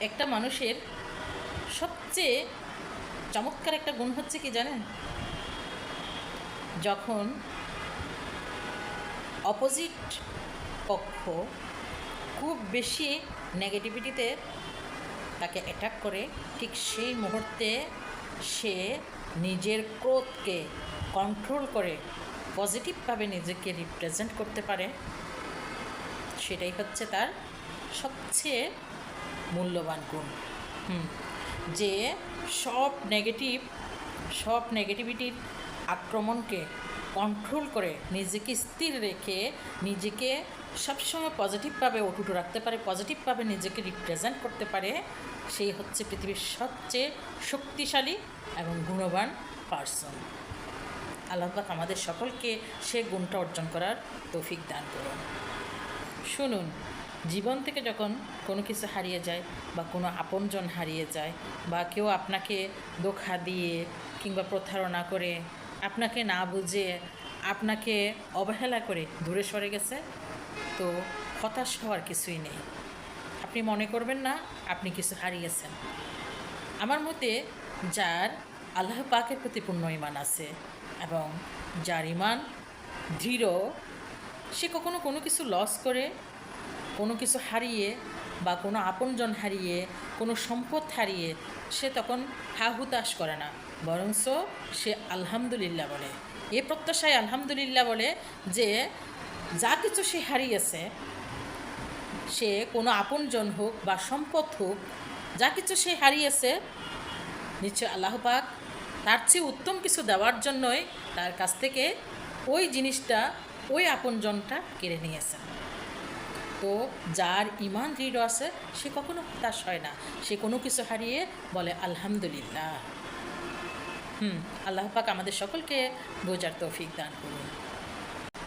একটা মানুষের সবচেয়ে চমৎকার একটা গুণ হচ্ছে কি জানেন? যখন অপোজিট পক্ষ খুব বেশি নেগেটিভিটিতে তাকে অ্যাটাক করে, ঠিক সেই মুহূর্তে সে নিজের ক্রোধকে কন্ট্রোল করে পজিটিভভাবে নিজেকে রিপ্রেজেন্ট করতে পারে, সেটাই হচ্ছে তার সবচেয়ে মূল্যবান গুণ। হুম। যে সব নেগেটিভ সব নেগেটিভিটির আক্রমণকে কন্ট্রোল করে নিজেকে স্থির রেখে নিজেকে সবসময় পজিটিভভাবে অটুট রাখতে পারে পজিটিভভাবে নিজেকে রিপ্রেজেন্ট করতে পারে, সেই হচ্ছে পৃথিবীর সবচেয়ে শক্তিশালী এবং গুণবান পার্সন আল্লাহবাক আমাদের সকলকে সে গুণটা অর্জন করার তৌফিক দান করুন। শুনুন জীবন থেকে যখন কোনো কিছু হারিয়ে যায় বা কোনো আপনজন হারিয়ে যায় বা কেউ আপনাকে দোখা দিয়ে কিংবা প্রতারণা করে আপনাকে না বুঝে আপনাকে অবহেলা করে দূরে সরে গেছে, তো হতাশ হওয়ার কিছুই নেই। আপনি মনে করবেন না, আপনি কিছু হারিয়েছেন। আমার মতে যার আল্লাহ পাকের প্রতি পূর্ণ ইমান আছে এবং যার ইমান দৃঢ়, সে কখনো কোনো কিছু লস করে কোনো কিছু হারিয়ে বা কোনো আপনজন হারিয়ে, কোনো সম্পদ হারিয়ে সে তখন হা হুতাশ করে না। বরঞ্চ সে আলহামদুলিল্লাহ বলে। এ প্রত্যাশায় আলহামদুলিল্লাহ বলে যে, যা কিছু সে হারিয়েছে, সে কোনো আপনজন হোক বা সম্পদ হোক, যা কিছু সে হারিয়েছে, নিশ্চয় আল্লাহ পাক তার চেয়ে উত্তম কিছু দেওয়ার জন্যই তার কাছ থেকে ওই জিনিসটা, ওই আপনজনটা কেড়ে নিয়েছেন। তো যার ইমান দৃঢ় আছে, সে কখনো হতাশ হয় না। সে কোনো কিছু হারিয়ে বলে, আলহামদুলিল্লাহ। হুম, আল্লাহ পাক আমাদের সকলকে বোঝার তৌফিক দান করুন।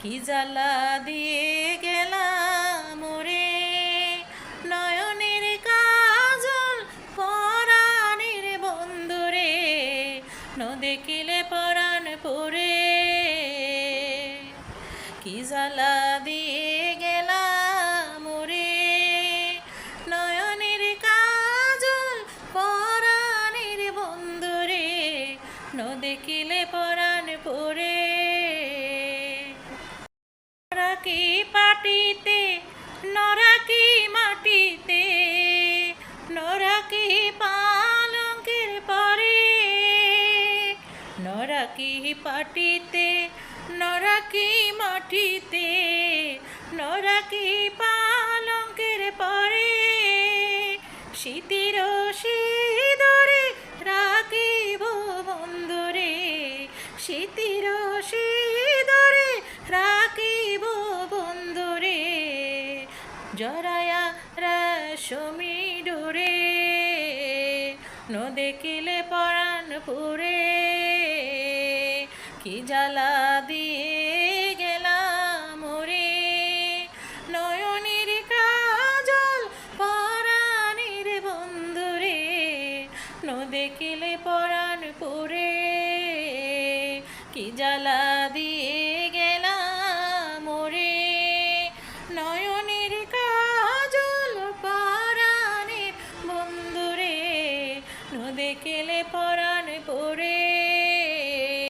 কি জ্বালা দিয়ে গেলাম রে নয়নের কাজল পরাণের বন্ধুরে ন দেখিলে পরাণ পরে। কি জ্বালা দিয়ে ন দেখিলে পরাণ পরে। নরাকি পাটিতে, নরাকি মাটিতে, নরাকি পালঙ্কের পরে। নরাকি পাটিতে, নরাকি মাটিতে, নরাকি পালঙ্কের পরে। শীতির সিঁদরে জরায়া রাসমী ডোরে নদে কিলে পরাণ পুরে কি জ্বালা দিয়ে গেলাম কাজল পরাণের বন্ধুরে দেখিলে পরাণ পুরে কি জ্বালা দিয়ে